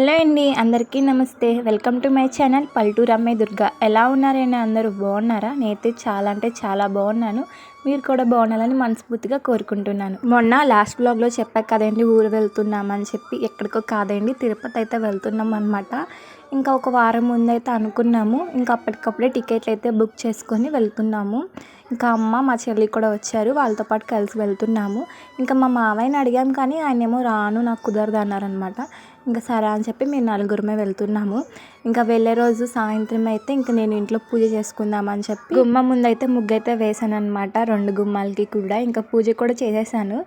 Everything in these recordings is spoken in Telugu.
హలో అండి అందరికీ నమస్తే. Welcome to my channel Palturu అమ్మాయి దుర్గా. ఎలా ఉన్నారైనా అందరూ? బాగున్నారా? నేనైతే చాలా అంటే చాలా బాగున్నాను. మీరు కూడా బాగుండాలని మనస్ఫూర్తిగా కోరుకుంటున్నాను. మొన్న లాస్ట్ బ్లాగ్లో చెప్పా కదండి ఊరు వెళ్తున్నామని చెప్పి ఎక్కడికో కాదండి తిరుపతి అయితే వెళ్తున్నాం అనమాట ఇంకా ఒక వారం ముందు అయితే అనుకున్నాము. ఇంకా అప్పటికప్పుడే టికెట్లు అయితే బుక్ చేసుకొని వెళ్తున్నాము. ఇంకా అమ్మ మా చెల్లి కూడా వచ్చారు. వాళ్ళతో పాటు కలిసి వెళ్తున్నాము. ఇంకా మా మావయ్యని అడిగాం కానీ ఆయన ఏమో రాను నాకు కుదరదు అన్నారనమాట ఇంకా సరే అని చెప్పి మేము నలుగురమే వెళ్తున్నాము. ఇంకా వెళ్ళే రోజు సాయంత్రం అయితే ఇంకా నేను ఇంట్లో పూజ చేసుకుందామని చెప్పి గుమ్మ ముందు అయితే ముగ్గు అయితే వేసాను అనమాట రెండు గుమ్మాలకి కూడా ఇంకా పూజ కూడా చేసేసాను.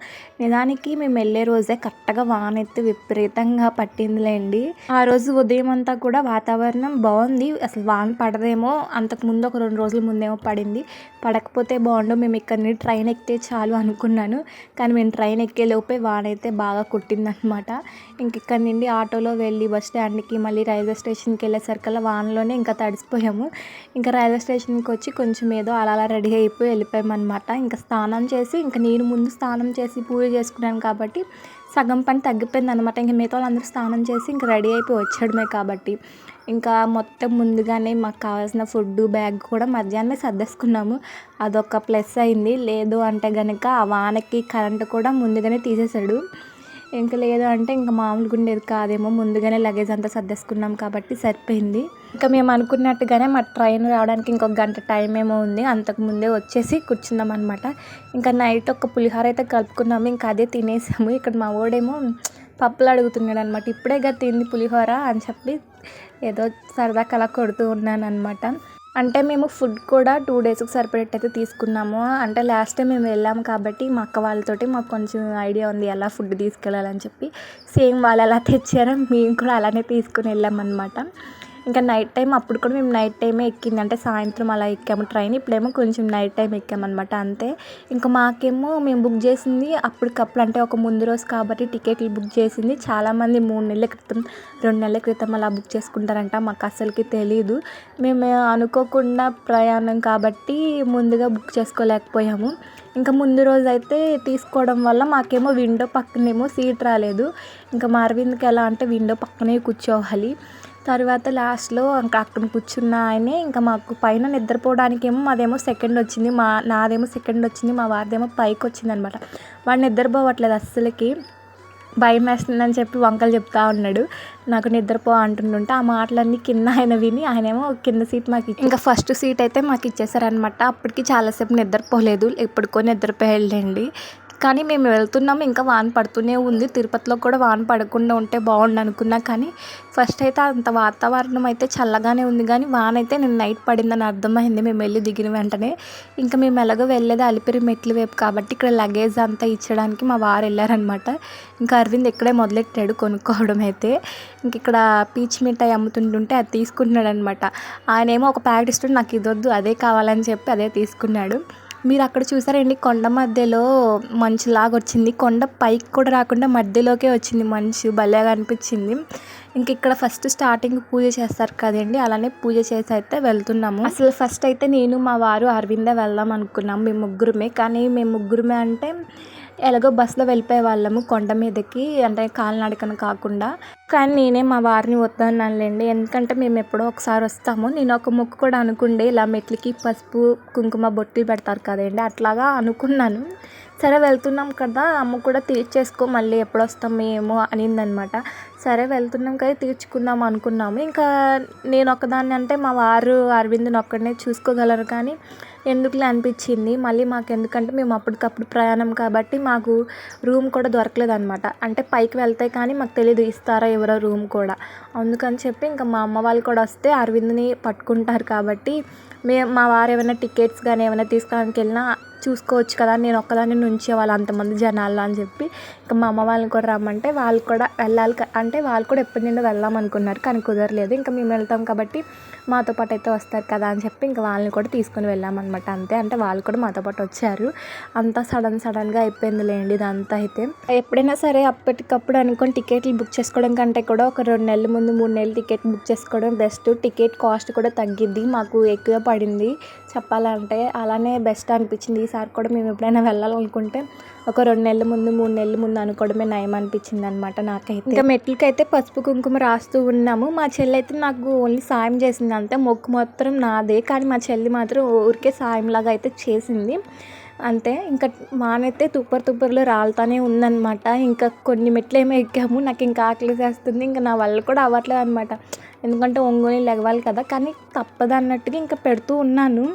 నిజానికి మేము వెళ్ళే రోజే కరెక్ట్గా వాన అయితే విపరీతంగా పట్టిందిలేండి. ఆ రోజు ఉదయం అంతా కూడా వాతావరణం బాగుంది. అసలు వాన పడదేమో అంతకు ముందు ఒక రెండు రోజుల ముందేమో పడింది. పడకపోతే బాగుండు మేము ఇక్కడ నుండి ట్రైన్ ఎక్కితే చాలు అనుకున్నాను. కానీ మేము ట్రైన్ ఎక్కే లోపే వాన అయితే బాగా కుట్టిందనమాట ఇంక ఇక్కడ నుండి ఆటోలో వెళ్ళి బస్ స్టాండ్కి మళ్ళీ రైల్వే స్టేషన్కి వెళ్ళేసరికల్లా వానలోనే ఇంకా తడిసిపోయాము. ఇంకా రైల్వే స్టేషన్కి వచ్చి కొంచెం ఏదో అలా అలా రెడీ అయిపోయి వెళ్ళిపోయామన్నమాట. ఇంకా స్నానం చేసి ఇంకా నేను ముందు స్నానం చేసి పూజ చేసుకున్నాను కాబట్టి సగం పని తగ్గిపోయింది అనమాట ఇంకా మిగతా వాళ్ళందరూ స్నానం చేసి ఇంకా రెడీ అయిపోయి వచ్చాడమే కాబట్టి. ఇంకా మొత్తం ముందుగానే మాకు కావాల్సిన ఫుడ్ బ్యాగ్ కూడా మధ్యాహ్నమే సర్దేసుకున్నాము. అదొక ప్లస్ అయింది. లేదు అంటే కనుక ఆ వానకి కరెంటు కూడా ముందుగానే తీసేశాడు. ఇంకా లేదు అంటే ఇంకా మామూలుగా ఉండేది కాదేమో. ముందుగానే లగేజ్ అంతా సర్దేసుకున్నాం కాబట్టి సరిపోయింది. ఇంకా మేము అనుకున్నట్టుగానే మా ట్రైన్ రావడానికి ఇంకొక గంట టైం ఏమో ఉంది. అంతకు ముందే వచ్చేసి కూర్చుందాం అనమాట ఇంకా నైట్ ఒక పులిహోర అయితే కలుపుకున్నాము. ఇంకా అదే తినేసాము. ఇక్కడ మా ఓడేమో పప్పులు అడుగుతున్నాడు అనమాట ఇప్పుడే కదా తింది పులిహోర అని చెప్పి ఏదో సరదాగా అలా కొడుతూ ఉన్నాను అనమాట అంటే మేము ఫుడ్ కూడా టూ డేస్కి సరిపడేటైతే తీసుకున్నాము. అంటే లాస్ట్ టైం మేము వెళ్ళాము కాబట్టి మా అక్క వాళ్ళతోటి మాకు కొంచెం ఐడియా ఉంది ఎలా ఫుడ్ తీసుకెళ్ళాలని చెప్పి. సేమ్ వాళ్ళు ఎలా తెచ్చారో మేము కూడా అలానే తీసుకుని వెళ్ళామన్నమాట. ఇంకా నైట్ టైం అప్పుడు కూడా మేము నైట్ టైమే ఎక్కింది. అంటే సాయంత్రం అలా ఎక్కాము ట్రైన్. ఇప్పుడేమో కొంచెం నైట్ టైం ఎక్కామన్నమాట అంతే. ఇంకా మాకేమో మేము బుక్ చేసింది అప్పటికప్పుడు అంటే ఒక ముందు రోజు కాబట్టి టికెట్లు బుక్ చేసింది. చాలామంది మూడు నెలల క్రితం రెండు నెలల క్రితం అలా బుక్ చేసుకుంటారంట. మాకు అసలుకి తెలియదు మేము అనుకోకుండా ప్రయాణం కాబట్టి ముందుగా బుక్ చేసుకోలేకపోయాము. ఇంకా ముందు రోజు అయితే తీసుకోవడం వల్ల మాకేమో విండో పక్కనేమో సీట్ రాలేదు. ఇంకా మా అరవింద్కి ఎలా అంటే విండో పక్కనే కూర్చోవాలి. తర్వాత లాస్ట్లో ఇంకా అక్కడ కూర్చున్న ఆయనే ఇంకా మాకు పైన నిద్రపోవడానికేమో మాదేమో సెకండ్ వచ్చింది మా నాదేమో సెకండ్ వచ్చింది మా వారిదేమో పైకి వచ్చింది అనమాట వాడు నిద్రపోవట్లేదు అస్సలకి. భయం వేస్తుందని చెప్పి వంకలు చెప్తా ఉన్నాడు. నాకు నిద్రపో అంటుంటుంటే ఆ మాటలన్నీ కింద ఆయన విని ఆయనేమో కింద సీట్ మాకు ఇంకా ఫస్ట్ సీట్ అయితే మాకు ఇచ్చేసారనమాట. అప్పటికి చాలాసేపు నిద్రపోలేదు. ఎప్పటికో నిద్రపోయాళ్ళండి కానీ మేము వెళ్తున్నాము ఇంకా వాన పడుతూనే ఉంది. తిరుపతిలో కూడా వాన పడకుండా ఉంటే బాగుండు అనుకున్నా కానీ ఫస్ట్ అయితే అంత వాతావరణం అయితే చల్లగానే ఉంది. కానీ వాన అయితే నేను నైట్ పడిందని అర్థమైంది. మేము వెళ్ళి దిగిన వెంటనే. ఇంకా మేము ఎలాగో వెళ్ళేది అలిపిరి మెట్లు వైపు కాబట్టి ఇక్కడ లగేజ్ అంతా ఇచ్చడానికి మా వారు వెళ్ళారనమాట ఇంకా అరవింద్ ఇక్కడే మొదలెట్టాడు కొనుక్కోవడం అయితే. ఇంక ఇక్కడ పీచ్ మిఠాయి అమ్ముతుంటుంటే అది తీసుకుంటున్నాడు అనమాట ఆయన ఏమో ఒక ప్యాకెట్ ఇస్తుంటే నాకు ఇదొద్దు అదే కావాలని చెప్పి అదే తీసుకున్నాడు. మీరు అక్కడ చూసారండి కొండ మధ్యలో మంచులాగా వచ్చింది కొండ పైకి కూడా రాకుండా మధ్యలోకే వచ్చింది మంచు. భలేగా అనిపించింది. ఇంక ఇక్కడ ఫస్ట్ స్టార్టింగ్ పూజ చేస్తారు కదండి అలానే పూజ చేసి అయితే వెళ్తున్నాము. అసలు ఫస్ట్ అయితే నేను మా వారు అరవింద వెళ్దాం అనుకున్నాం. మేము ముగ్గురమే. కానీ మేము ముగ్గురమే అంటే ఎలాగో బస్సులో వెళ్ళిపోయే వాళ్ళము కొండ మీదకి అంటే కాలినడకన కాకుండా. కానీ నేనే మా వారిని వద్దన్నానులేండి. ఎందుకంటే మేము ఎప్పుడో ఒకసారి వస్తాము. నేను ఒక ముక్కు కూడా అనుకుండే ఇలా మెట్లకి పసుపు కుంకుమ బొట్టులు పెడతారు కదండి. అట్లాగా అనుకున్నాను. సరే వెళ్తున్నాం కదా అమ్మ కూడా తీర్చేసుకో మళ్ళీ ఎప్పుడు వస్తాం ఏమో అనిందనమాట. సరే వెళ్తున్నాం కదా తీర్చుకుందాం అనుకున్నాము. ఇంకా నేను ఒకదాన్ని అంటే మా వారు అరవింద్ని ఒక్కడనే చూసుకోగలరు. కానీ ఎందుకులే అనిపించింది. మళ్ళీ మాకు ఎందుకంటే మేము అప్పటికప్పుడు ప్రయాణం కాబట్టి మాకు రూమ్ కూడా దొరకలేదు అనమాట అంటే పైకి వెళ్తే కానీ మాకు తెలియదు ఇస్తారా ఎవరో రూమ్ కూడా. అందుకని చెప్పి ఇంకా మా అమ్మ వాళ్ళు కూడా వస్తే అరవింద్ని పట్టుకుంటారు కాబట్టి మేము మా వారు ఏమైనా టికెట్స్ కానీ ఏమైనా తీసుకోవడానికి వెళ్ళినా చూసుకోవచ్చు కదా నేను ఒక్కదాన్ని నుంచి వాళ్ళు అంతమంది జనాలు అని చెప్పి. ఇంకా మా అమ్మ వాళ్ళని కూడా రమ్మంటే వాళ్ళు కూడా వెళ్ళాలి అంటే వాళ్ళు కూడా ఎప్పటి నుండో వెళ్దాం అనుకున్నారు కానీ కుదరలేదు. ఇంకా మేము వెళ్తాం కాబట్టి మాతో పాటు అయితే వస్తారు కదా అని చెప్పి ఇంకా వాళ్ళని కూడా తీసుకుని వెళ్ళామన్నమాట అంతే. అంటే వాళ్ళు కూడా మాతో పాటు వచ్చారు. అంతా సడన్ సడన్గా అయిపోయింది లేండి ఇదంతా అయితే. ఎప్పుడైనా సరే అప్పటికప్పుడు అనుకొని టికెట్లు బుక్ చేసుకోవడం కంటే కూడా ఒక రెండు నెలల ముందు మూడు నెలలు టికెట్ బుక్ చేసుకోవడం బెస్ట్. టికెట్ కాస్ట్ కూడా తగ్గిద్ది. మాకు ఎక్కువ పడింది. చెప్పాలంటే అలానే బెస్ట్ అనిపించింది. ఈసారి కూడా మేము ఎప్పుడైనా వెళ్ళాలనుకుంటే ఒక రెండు నెలల ముందు మూడు నెలల ముందు అనుకోవడమే నయం అనిపించింది అనమాట నాకైతే. ఇంకా మెట్లకైతే పసుపు కుంకుమ రాస్తూ ఉన్నాము. మా చెల్లి అయితే నాకు ఓన్లీ సాయం చేసింది అంతే. మొక్కు మాత్రం నాదే. కానీ మా చెల్లి మాత్రం ఊరికే సాయంలాగా అయితే చేసింది. అంతే. ఇంకా మానైతే తుప్పర్ తుప్పర్లో రాలుతానే ఉందన్నమాట. ఇంకా కొన్ని మెట్లు ఏమో ఎక్కాము. నాకు ఇంకా ఆకలి చేస్తుంది ఇంకా నా వల్ల కూడా అవ్వట్లేదు అనమాట ఎందుకంటే ఒంగోని లెగవాలి కదా. కానీ తప్పదు అన్నట్టుగా ఇంకా పెడుతూ ఉన్నాను.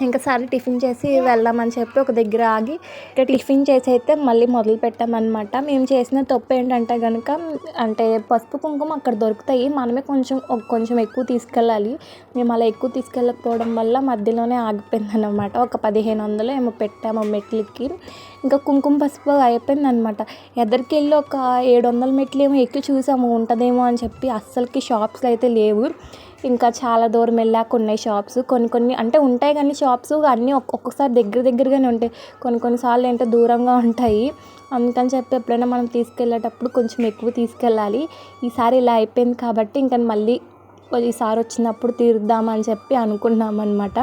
ఇంకా సరే టిఫిన్ చేసి వెళ్దామని చెప్పి ఒక దగ్గర ఆగి ఇక్కడ టిఫిన్ చేసి అయితే మళ్ళీ మొదలు పెట్టామన్నమాట. మేము చేసిన తప్పు ఏంటంటే కనుక అంటే పసుపు కుంకుమ అక్కడ దొరుకుతాయి. మనమే కొంచెం ఒక- కొంచెం ఎక్కువ తీసుకెళ్ళాలి. మేము అలా ఎక్కువ తీసుకెళ్ళకపోవడం వల్ల మధ్యలోనే ఆగిపోయిందనమాట ఒక పదిహేను వందలు ఏమో పెట్టాము మెట్లకి. ఇంకా కుంకుమ పసుపు అయిపోయిందనమాట ఎదరికి వెళ్ళి ఒక ఏడు వందల మెట్లు ఏమో ఎక్కి చూసాము. ఉంటుందేమో అని చెప్పి అస్సలకి షాప్స్ అయితే లేవు. ఇంకా చాలా దూరం వెళ్ళాక ఉన్నాయి షాప్స్. కొన్ని కొన్ని అంటే ఉంటాయి కానీ షాప్స్ అన్నీ ఒక్కొక్కసారి దగ్గర దగ్గరగానే ఉంటాయి. కొన్ని కొన్నిసార్లు ఏంటో దూరంగా ఉంటాయి. అందుకని చెప్పి ఎప్పుడైనా మనం తీసుకెళ్ళేటప్పుడు కొంచెం ఎక్కువ తీసుకెళ్ళాలి. ఈసారి ఇలా అయిపోయింది కాబట్టి ఇంకా మళ్ళీ ఈసారి వచ్చినప్పుడు తీరుద్దామని చెప్పి అనుకున్నాం అనమాట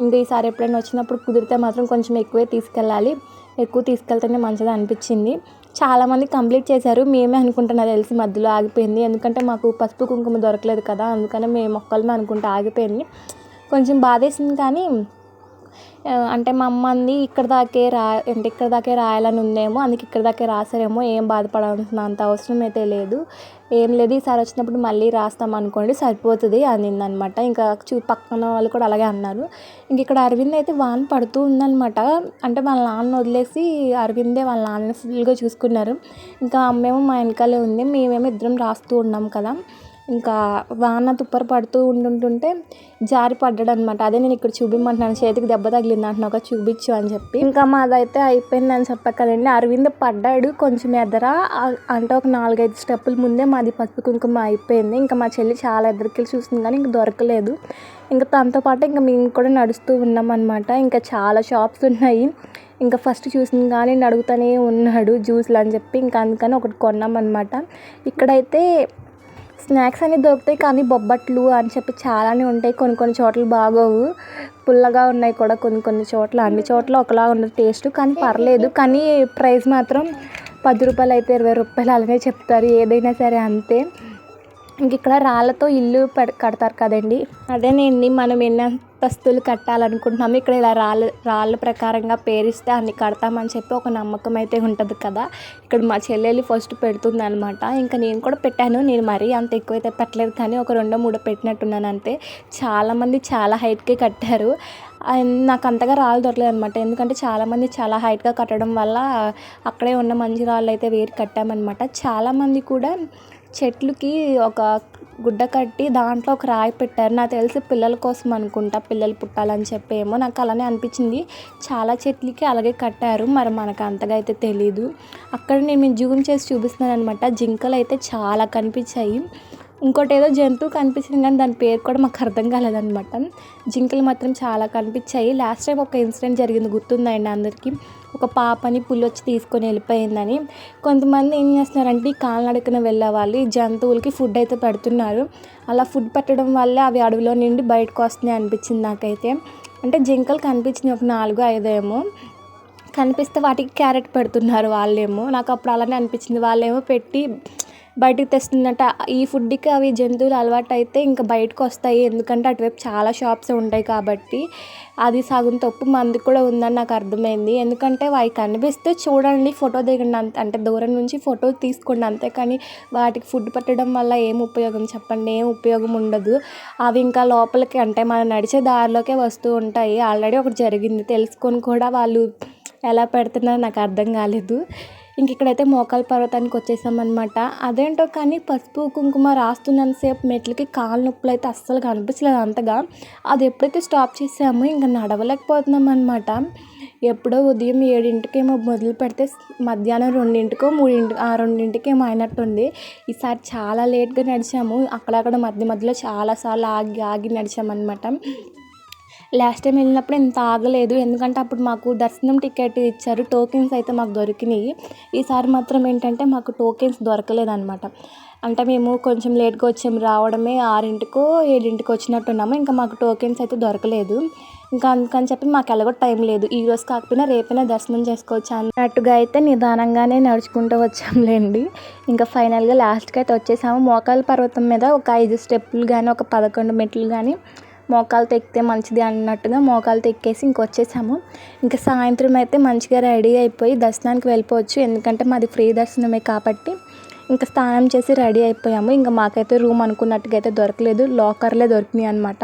ఇంకా ఈసారి ఎప్పుడైనా వచ్చినప్పుడు కుదిరితే మాత్రం కొంచెం ఎక్కువే తీసుకెళ్ళాలి. ఎక్కువ తీసుకెళ్తేనే మంచిది అనిపించింది. చాలామంది కంప్లీట్ చేశారు. మేమే అనుకుంటున్నా తెలిసి మధ్యలో ఆగిపోయింది. ఎందుకంటే మాకు పసుపు కుంకుమ దొరకలేదు కదా. అందుకని మేము ఒక్కళ్ళమే అనుకుంటూ ఆగిపోయింది. కొంచెం బాధేసింది కానీ అంటే మా అమ్మ అంది ఇక్కడ దాకే రా అంటే ఇక్కడ దాకే రాయాలని ఉందేమో అందుకే ఇక్కడ దాకే రాసారేమో ఏం బాధపడాల్సిన అంత అవసరం అయితే లేదు. ఏం లేదు ఈసారి వచ్చినప్పుడు మళ్ళీ రాస్తాం అనుకోండి సరిపోతుంది అనిందనమాట. ఇంకా చూ పక్కన వాళ్ళు కూడా అలాగే అన్నారు. ఇంక ఇక్కడ అరవింద్ అయితే వాన పడుతూ ఉందనమాట. అంటే వాళ్ళ నాన్న వదిలేసి అరవిందే వాళ్ళ నాన్న ఫుల్గా చూసుకున్నారు. ఇంకా అమ్మేమో మా వెనకాలే ఉంది మేమేమో ఇద్దరం రాస్తూ ఉన్నాం కదా. ఇంకా వాన తుప్పర పడుతూ ఉంటుంటుంటే జారి పడ్డాడు అనమాట అదే నేను ఇక్కడ చూపిమంటున్నాను చేతికి దెబ్బ తగిలింది అంటున్నా. ఒక చూపించు అని చెప్పి. ఇంకా మాదైతే అయిపోయింది అని చెప్పా కదండి అరవింద్ పడ్డాడు కొంచెం ఎదర. అంటే ఒక నాలుగైదు స్టెప్పుల ముందే మాది పసుపు కుంకుమ అయిపోయింది. ఇంకా మా చెల్లి చాలా ఎదురుకెళ్ళి చూసింది కానీ ఇంకా దొరకలేదు. ఇంకా తనతో పాటు ఇంకా మేము కూడా నడుస్తూ ఉన్నాం అనమాట ఇంకా చాలా షాప్స్ ఉన్నాయి. ఇంకా ఫస్ట్ చూసింది కానీ అడుగుతూనే ఉన్నాడు. జ్యూస్లు అని చెప్పి ఇంకా అందుకని ఒకటి కొన్నామన్నమాట ఇక్కడైతే స్నాక్స్ అన్నీ దొరుకుతాయి కానీ బొబ్బట్లు అని చెప్పి చాలానే ఉంటాయి. కొన్ని కొన్ని చోట్ల బాగోవు. పుల్లగా ఉన్నాయి కూడా కొన్ని కొన్ని చోట్ల. అన్ని చోట్ల ఒకలా ఉండదు టేస్ట్. కానీ పర్లేదు. కానీ ప్రైస్ మాత్రం పది రూపాయలు అయితే ఇరవై రూపాయలు అలాగే చెప్తారు. ఏదైనా సరే అంతే. ఇంక ఇక్కడ రాళ్ళతో ఇల్లు పెడ కడతారు కదండి. అదేనండి మనం ఎన్న అంతస్తులు కట్టాలనుకుంటున్నాము. ఇక్కడ ఇలా రాళ్ళు రాళ్ళ ప్రకారంగా పేరిస్తే అన్ని కడతామని చెప్పి ఒక నమ్మకం అయితే ఉంటుంది కదా. ఇక్కడ మా చెల్లెలు ఫస్ట్ పెడుతుంది అనమాట ఇంకా నేను కూడా పెట్టాను. నేను మరీ అంత ఎక్కువ అయితే పెట్టలేదు కానీ ఒక రెండో మూడో పెట్టినట్టున్నాను అంతే. చాలామంది చాలా హైట్కి కట్టారు. అండ్ నాకు అంతగా రాళ్ళు దొరకలేదు అనమాట ఎందుకంటే చాలామంది చాలా హైట్గా కట్టడం వల్ల అక్కడే ఉన్న మంచి రాళ్ళు అయితే వేరు కట్టామన్నమాట. చాలామంది కూడా చెట్లుకి ఒక గుడ్డ కట్టి దాంట్లో ఒక రాయి పెట్టారు. నాకు తెలిసి పిల్లల కోసం అనుకుంటా పిల్లలు పుట్టాలని చెప్పి ఏమో నాకు అలానే అనిపించింది. చాలా చెట్లకి అలాగే కట్టారు. మరి మనకు అంతగా అయితే తెలీదు. అక్కడ నేను జూమ్ చేసి చూపిస్తున్నాను అనమాట జింకలు అయితే చాలా కనిపించాయి. ఇంకోటి ఏదో జంతువు కనిపించింది కానీ దాని పేరు కూడా మాకు అర్థం కాలేదన్నమాట. జింకలు మాత్రం చాలా కనిపించాయి. లాస్ట్ టైం ఒక ఇన్సిడెంట్ జరిగింది గుర్తుందండి అందరికీ. ఒక పాపని పులి వచ్చి తీసుకొని వెళ్ళిపోయిందని. కొంతమంది ఏం చేస్తున్నారంటే ఈ కాలినడకన వెళ్ళే వాళ్ళు ఈ జంతువులకి ఫుడ్ అయితే పెడుతున్నారు. అలా ఫుడ్ పెట్టడం వల్లే అవి అడవిలో నుండి బయటకు వస్తున్నాయి అనిపించింది నాకైతే. అంటే జింకలు కనిపించింది ఒక నాలుగు ఐదేమో కనిపిస్తే వాటికి క్యారెట్ పెడుతున్నారు వాళ్ళేమో. నాకు అప్పుడు అలానే అనిపించింది. వాళ్ళేమో పెట్టి బయటికి తెస్తుందట. ఈ ఫుడ్కి అవి జంతువులు అలవాటు అయితే ఇంకా బయటకు వస్తాయి ఎందుకంటే అటువైపు చాలా షాప్స్ ఉంటాయి కాబట్టి అది సగం తప్పు మంది కూడా ఉందని నాకు అర్థమైంది. ఎందుకంటే అవి కనిపిస్తే చూడండి ఫోటో దిగండి అంత అంటే దూరం నుంచి ఫోటో తీసుకోండి అంతేకాని వాటికి ఫుడ్ పెట్టడం వల్ల ఏం ఉపయోగం చెప్పండి? ఏం ఉపయోగం ఉండదు. అవి ఇంకా లోపలికి అంటే మనం నడిచే దారిలోకే వస్తూ ఉంటాయి. ఆల్రెడీ ఒకటి జరిగింది. తెలుసుకొని కూడా వాళ్ళు ఎలా పెడుతున్నారో నాకు అర్థం కాలేదు. ఇంక ఇక్కడైతే మోకాల పర్వతానికి వచ్చేసామన్నమాట. అదేంటో కానీ పసుపు కుంకుమ రాస్తున్నంతసేపు మెట్లకి కాలు నొప్పులు అయితే అస్సలు కనిపించలేదు అంతగా. అది ఎప్పుడైతే స్టాప్ చేసామో ఇంకా నడవలేకపోతున్నాం అనమాట ఎప్పుడో ఉదయం ఏడింటికేమో మొదలు పెడితే మధ్యాహ్నం రెండింటికో మూడింటి ఆ రెండింటికేమో అయినట్టుంది. ఈసారి చాలా లేట్గా నడిచాము. అక్కడక్కడ మధ్య మధ్యలో చాలాసార్లు ఆగి ఆగి నడిచామన్నమాట. లాస్ట్ టైం వెళ్ళినప్పుడు ఇంత ఆగలేదు. ఎందుకంటే అప్పుడు మాకు దర్శనం టికెట్ ఇచ్చారు. టోకెన్స్ అయితే మాకు దొరికినాయి. ఈసారి మాత్రం ఏంటంటే మాకు టోకెన్స్ దొరకలేదన్నమాట. అంటే మేము కొంచెం లేట్గా వచ్చాము. రావడమే ఆరింటికో ఏడింటికి వచ్చినట్టున్నాము. ఇంకా మాకు టోకెన్స్ అయితే దొరకలేదు. ఇంకా అందుకని చెప్పి మాకు ఎలాగో టైం లేదు. ఈ రోజు కాకపోయినా రేపైనా దర్శనం చేసుకోవచ్చు అన్నట్టుగా అయితే నిదానంగానే నడుచుకుంటూ వచ్చాంలేండి. ఇంకా ఫైనల్గా లాస్ట్కి అయితే వచ్చేసాము. మోకాల పర్వతం మీద ఒక ఐదు స్టెప్పులు కానీ ఒక పదకొండు మెట్లు కానీ మోకాలు తెక్కితే మంచిది అన్నట్టుగా మోకాలు తెక్కేసి ఇంకొచ్చేసాము ఇంకా సాయంత్రం అయితే మంచిగా రెడీ అయిపోయి దర్శనానికి వెళ్ళిపోవచ్చు. ఎందుకంటే మాది ఫ్రీ దర్శనమే కాబట్టి ఇంకా స్నానం చేసి రెడీ అయిపోయాము. ఇంకా మాకైతే రూమ్ అనుకున్నట్టుగా అయితే దొరకలేదు. లాకర్లే దొరికినాయి అనమాట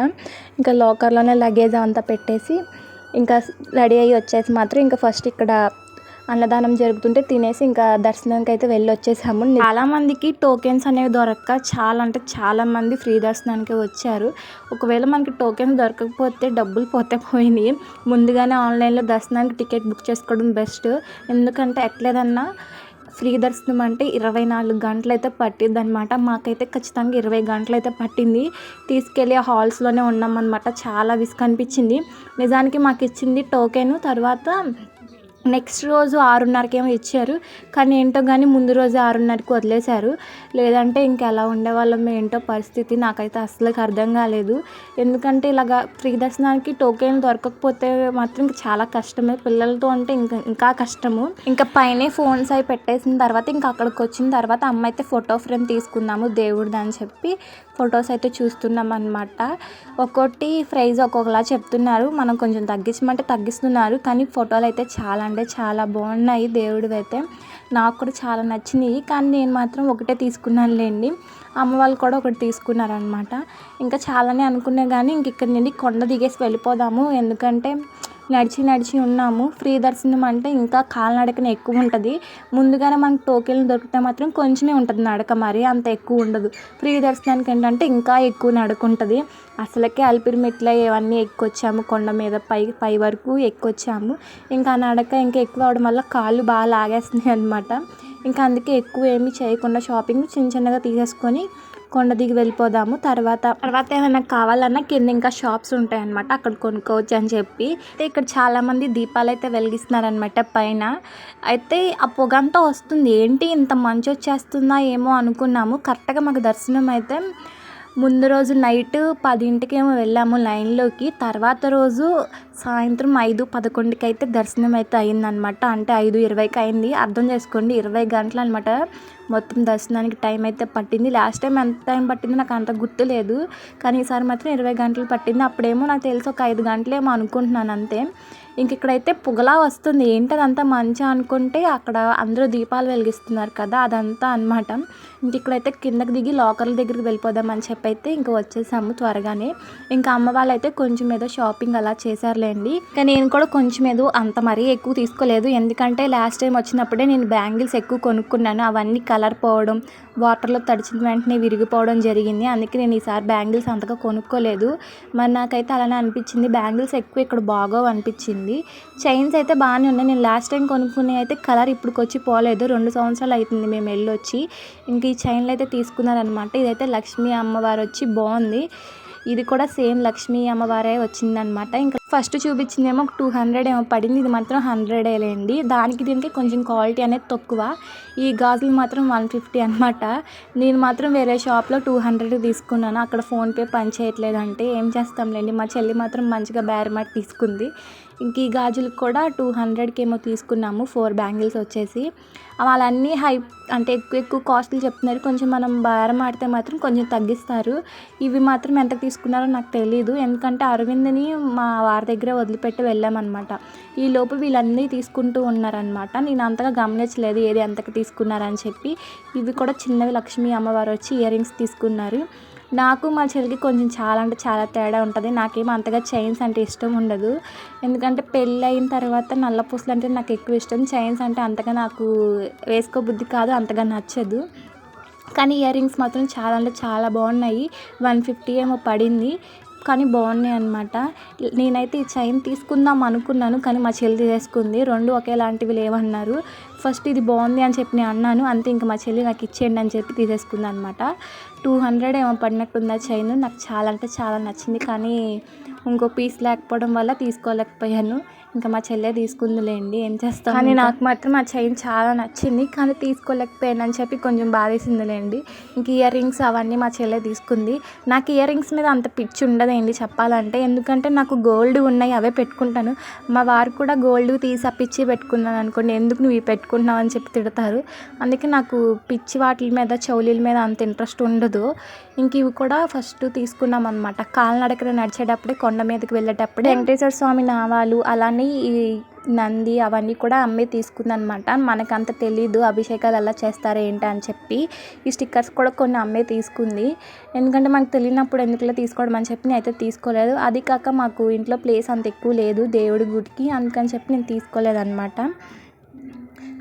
ఇంకా లాకర్లోనే లగేజ్ అంతా పెట్టేసి ఇంకా రెడీ అయ్యి వచ్చేసి మాత్రం ఇంకా ఫస్ట్ ఇక్కడ అన్నదానం జరుగుతుంటే తినేసి ఇంకా దర్శనానికి అయితే వెళ్ళి వచ్చేసాము చాలా మందికి టోకెన్స్ అనేవి దొరక్క చాలా అంటే చాలా మంది ఫ్రీ దర్శనానికి వచ్చారు. ఒకవేళ మనకి టోకెన్స్ దొరకకపోతే డబ్బులు పోతే పోయినాయి. ముందుగానే ఆన్లైన్లో దర్శనానికి టికెట్ బుక్ చేసుకోవడం బెస్ట్. ఎందుకంటే ఎట్లేదన్నా ఫ్రీ దర్శనం అంటే ఇరవై నాలుగు గంటలు అయితే పట్టింది అనమాట మాకైతే ఖచ్చితంగా ఇరవై గంటలు అయితే పట్టింది. తీసుకెళ్ళి ఆ హాల్స్లోనే ఉన్నామన్నమాట. చాలా విసుగు అనిపించింది. నిజానికి మాకు ఇచ్చింది టోకెన్. తర్వాత నెక్స్ట్ రోజు ఆరున్నరకి ఏమో ఇచ్చారు. కానీ ఏంటో కానీ ముందు రోజు ఆరున్నరకి వదిలేశారు. లేదంటే ఇంకా ఎలా ఉండేవాళ్ళం ఏంటో పరిస్థితి నాకైతే అసలు అర్థం కాలేదు. ఎందుకంటే ఇలాగ ఫ్రీ దర్శనానికి టోకెన్ దొరకకపోతే మాత్రం ఇంకా చాలా కష్టమే. పిల్లలతో అంటే ఇంకా ఇంకా కష్టము. ఇంకా పైనే ఫోన్స్ అవి పెట్టేసిన తర్వాత ఇంకా అక్కడికి వచ్చిన తర్వాత అమ్మ అయితే ఫోటో ఫ్రేమ్ తీసుకుందాము దేవుడిది అని చెప్పి ఫొటోస్ అయితే చూస్తున్నాం అనమాట ఒక్కొక్కటి ప్రైజ్ ఒక్కొక్కలా చెప్తున్నారు. మనం కొంచెం తగ్గించమంటే తగ్గిస్తున్నారు. కానీ ఫోటోలు అయితే చాలా అంటే చాలా బాగున్నాయి దేవుడివి అయితే నాకు కూడా చాలా నచ్చినాయి. కానీ నేను మాత్రం ఒకటే తీసుకున్నానులేండి. అమ్మ వాళ్ళు కూడా ఒకటి తీసుకున్నారనమాట ఇంకా చాలానే అనుకున్నా కానీ ఇంక ఇక్కడ నుండి కొండ దిగేసి వెళ్ళిపోదాము. ఎందుకంటే నడిచి నడిచి ఉన్నాము. ఫ్రీ దర్శనం అంటే ఇంకా కాలినడకన ఎక్కువ ఉంటుంది. ముందుగానే మనకు టోకెన్లు దొరికితే మాత్రం కొంచెమే ఉంటుంది నడక మరి అంత ఎక్కువ ఉండదు. ఫ్రీ దర్శనానికి ఏంటంటే ఇంకా ఎక్కువ నడక ఉంటుంది. అసలకే అలిపిరి మెట్ల ఇవన్నీ ఎక్కొచ్చాము. కొండ మీద పై పై వరకు ఎక్కొచ్చాము. ఇంకా నడక ఇంకా ఎక్కువ అవడం వల్ల కాళ్ళు బాగా లాగేస్తున్నాయి అనమాట ఇంకా అందుకే ఎక్కువ ఏమీ చేయకుండా షాపింగ్ చిన్న చిన్నగా తీసేసుకొని కొండ దిగి వెళ్ళిపోదాము. తర్వాత తర్వాత ఏమైనా కావాలన్నా కింద ఇంకా షాప్స్ ఉంటాయన్నమాట అక్కడ కొనుక్కోవచ్చు అని చెప్పి. అయితే ఇక్కడ చాలామంది దీపాలు అయితే వెలిగిస్తున్నారనమాట పైన. అయితే ఆ పొగ అంతా వస్తుంది. ఏంటి ఇంత మంచి వచ్చేస్తుందా ఏమో అనుకున్నాము. కరెక్ట్గా మాకు దర్శనం అయితే ముందు రోజు నైట్ పదింటికి ఏమో వెళ్ళాము లైన్లోకి. తర్వాత రోజు సాయంత్రం ఐదు పదకొండుకి అయితే దర్శనం అయితే అయిందనమాట అంటే ఐదు ఇరవైకి అయింది అర్థం చేసుకోండి ఇరవై గంటలు అనమాట మొత్తం దర్శనానికి టైం అయితే పట్టింది. లాస్ట్ టైం ఎంత టైం పట్టింది నాకు అంత గుర్తు లేదు. కానీ ఈసారి మాత్రం ఇరవై గంటలు పట్టింది. అప్పుడేమో నాకు తెలిసి ఒక ఐదు గంటలేమో అనుకుంటున్నాను అంతే. ఇంక ఇక్కడైతే పొగలా వస్తుంది. ఏంటి అదంతా మంచి అనుకుంటే అక్కడ అందరూ దీపాలు వెలిగిస్తున్నారు కదా అదంతా అనమాట ఇంక ఇక్కడైతే కిందకి దిగి లాకర్ల దగ్గరికి వెళ్ళిపోదామని చెప్పి అయితే ఇంకా వచ్చేసాము త్వరగానే. ఇంకా అమ్మ వాళ్ళు అయితే కొంచెం ఏదో షాపింగ్ అలా చేశారులేండి. కానీ నేను కూడా కొంచెం ఏదో అంత మరీ ఎక్కువ తీసుకోలేదు. ఎందుకంటే లాస్ట్ టైం వచ్చినప్పుడే నేను బ్యాంగిల్స్ ఎక్కువ కొనుక్కున్నాను. అవన్నీ కలర్ పోవడం వాటర్లో తడిచిన వెంటనే విరిగిపోవడం జరిగింది. అందుకే నేను ఈసారి బ్యాంగిల్స్ అంతగా కొనుక్కోలేదు. మరి నాకైతే అలానే అనిపించింది. బ్యాంగిల్స్ ఎక్కువ ఇక్కడ బాగో అనిపించింది చైన్స్ అయితే బాగానే ఉన్నాయి. నేను లాస్ట్ టైం కొనుక్కునే అయితే కలర్ ఇప్పుడుకొచ్చి పోలేదు. రెండు సంవత్సరాలు అవుతుంది మేము వెళ్ళొచ్చి. ఇంక ఈ చైన్లు అయితే తీసుకున్నారనమాట ఇదైతే లక్ష్మీ అమ్మవారు వచ్చి బాగుంది. ఇది కూడా సేమ్ లక్ష్మీ అమ్మవారే వచ్చిందనమాట ఇంకా ఫస్ట్ చూపించిందేమో టూ హండ్రెడ్ ఏమో పడింది. ఇది మాత్రం హండ్రెడ్ లేండి. దానికి దీనికి కొంచెం క్వాలిటీ అనేది తక్కువ. ఈ గాజులు మాత్రం వన్ ఫిఫ్టీ అనమాట నేను మాత్రం వేరే షాప్లో టూ హండ్రెడ్ తీసుకున్నాను. అక్కడ ఫోన్పే పని చేయట్లేదంటే ఏం చేస్తాంలేండి. మా చెల్లి మాత్రం మంచిగా బేరమాట తీసుకుంది. ఇంక ఈ గాజులకు కూడా టూ హండ్రెడ్కి ఏమో తీసుకున్నాము. ఫోర్ బ్యాంగిల్స్ వచ్చేసి. వాళ్ళన్నీ హై అంటే ఎక్కువ ఎక్కువ కాస్ట్లు చెప్తున్నారు. కొంచెం మనం బేరం ఆడితే మాత్రం కొంచెం తగ్గిస్తారు. ఇవి మాత్రం ఎంత తీసుకున్నారో నాకు తెలియదు ఎందుకంటే అరవింద్ని మా వారి దగ్గర వదిలిపెట్టి వెళ్ళామన్నమాట. ఈ లోపు వీళ్ళన్నీ తీసుకుంటూ ఉన్నారనమాట నేను అంతగా గమనించలేదు ఏది ఎంతకు తీసుకున్నారని చెప్పి. ఇవి కూడా చిన్నవి లక్ష్మీ అమ్మవారు వచ్చి ఇయర్ రింగ్స్ తీసుకున్నారు. నాకు మా చెల్లికి కొంచెం చాలా అంటే చాలా తేడా ఉంటుంది. నాకేమో అంతగా చైన్స్ అంటే ఇష్టం ఉండదు. ఎందుకంటే పెళ్ళి అయిన తర్వాత నల్ల పూసలు అంటే నాకు ఎక్కువ ఇష్టం. చైన్స్ అంటే అంతగా నాకు వేసుకోబుద్ధి కాదు అంతగా నచ్చదు. కానీ ఇయర్ రింగ్స్ మాత్రం చాలా అంటే చాలా బాగున్నాయి. వన్ ఫిఫ్టీ ఏమో పడింది. కానీ బాగున్నాయి అనమాట నేనైతే ఈ చైన్ తీసుకుందాం అనుకున్నాను కానీ మా చెల్లి తీసేసుకుంది రెండు ఒకేలాంటివి లేవన్నారు. ఫస్ట్ ఇది బాగుంది అని చెప్పి నేను అన్నాను. అంతే ఇంకా మా చెల్లి నాకు ఇచ్చేయండి అని చెప్పి తీసేసుకుంది అనమాట టూ హండ్రెడ్ ఏమో పడినట్టుంది ఆ చైన్. నాకు చాలా అంటే చాలా నచ్చింది. కానీ ఇంకో పీస్ లేకపోవడం వల్ల తీసుకోలేకపోయాను. ఇంకా మా చెల్లె తీసుకుందిలేండి ఏం చేస్తాం కానీ నాకు మాత్రం ఆ చైన్ చాలా నచ్చింది కానీ తీసుకోలేకపోయాను అని చెప్పి కొంచెం బాధేసిందిలేండి. ఇంక ఇయర్ రింగ్స్ అవన్నీ మా చెల్లె తీసుకుంది. నాకు ఇయర్ రింగ్స్ మీద అంత పిచ్చి ఉండదండి చెప్పాలంటే ఎందుకంటే నాకు గోల్డ్ ఉన్నాయి అవే పెట్టుకుంటాను. మా వారు కూడా గోల్డ్ తీసి ఆ పిచ్చి పెట్టుకున్నాను అనుకోండి ఎందుకు నువ్వు ఇవి పెట్టుకున్నావు అని చెప్పి తిడతారు. అందుకే నాకు పిచ్చి వాటి మీద చౌలీల మీద అంత ఇంట్రెస్ట్ ఉండదు. ఇంక ఇవి కూడా ఫస్ట్ తీసుకున్నాం అనమాట కాలినడకన నడిచేటప్పుడే కొండ మీదకి వెళ్ళేటప్పుడే వెంకటేశ్వర స్వామి నావాలు అలానే ఈ నంది అవన్నీ కూడా అమ్మే తీసుకుందనమాట. మనకంత తెలీదు అభిషేకాలు ఎలా చేస్తారో ఏంటి అని చెప్పి ఈ స్టిక్కర్స్ కూడా కొన్ని అమ్మే తీసుకుంది. ఎందుకంటే మనకు తెలియనప్పుడు ఎందుకులా తీసుకోవడం అని చెప్పి నేనైతే తీసుకోలేదు. అది కాక మాకు ఇంట్లో ప్లేస్ అంత ఎక్కువ లేదు దేవుడి గుడికి అందుకని చెప్పి నేను తీసుకోలేదన్నమాట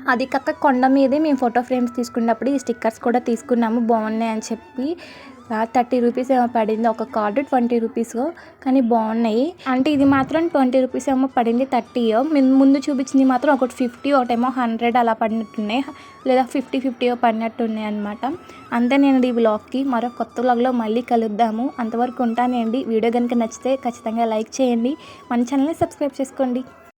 అది కాక కొండ మీదే మేము ఫోటో ఫ్రేమ్స్ తీసుకున్నప్పుడు ఈ స్టిక్కర్స్ కూడా తీసుకున్నాము. బాగున్నాయి అని చెప్పి థర్టీ రూపీస్ ఏమో పడింది. ఒక కార్డు ట్వంటీ రూపీస్. కానీ బాగున్నాయి. అంటే ఇది మాత్రం ట్వంటీ రూపీస్ ఏమో పడింది థర్టీ. ముందు చూపించింది మాత్రం ఒకటి ఫిఫ్టీ ఒకటేమో హండ్రెడ్ అలా పడినట్టున్నాయి. లేదా ఫిఫ్టీ ఫిఫ్టీ పడినట్టున్నాయి అనమాట అంతే నేను ఈ వ్లాగ్కి మరో కొత్త వ్లాగ్లో మళ్ళీ కలుద్దాము. అంతవరకు ఉంటానండి. వీడియో కనుక నచ్చితే ఖచ్చితంగా లైక్ చేయండి. మన ఛానల్ని సబ్స్క్రైబ్ చేసుకోండి.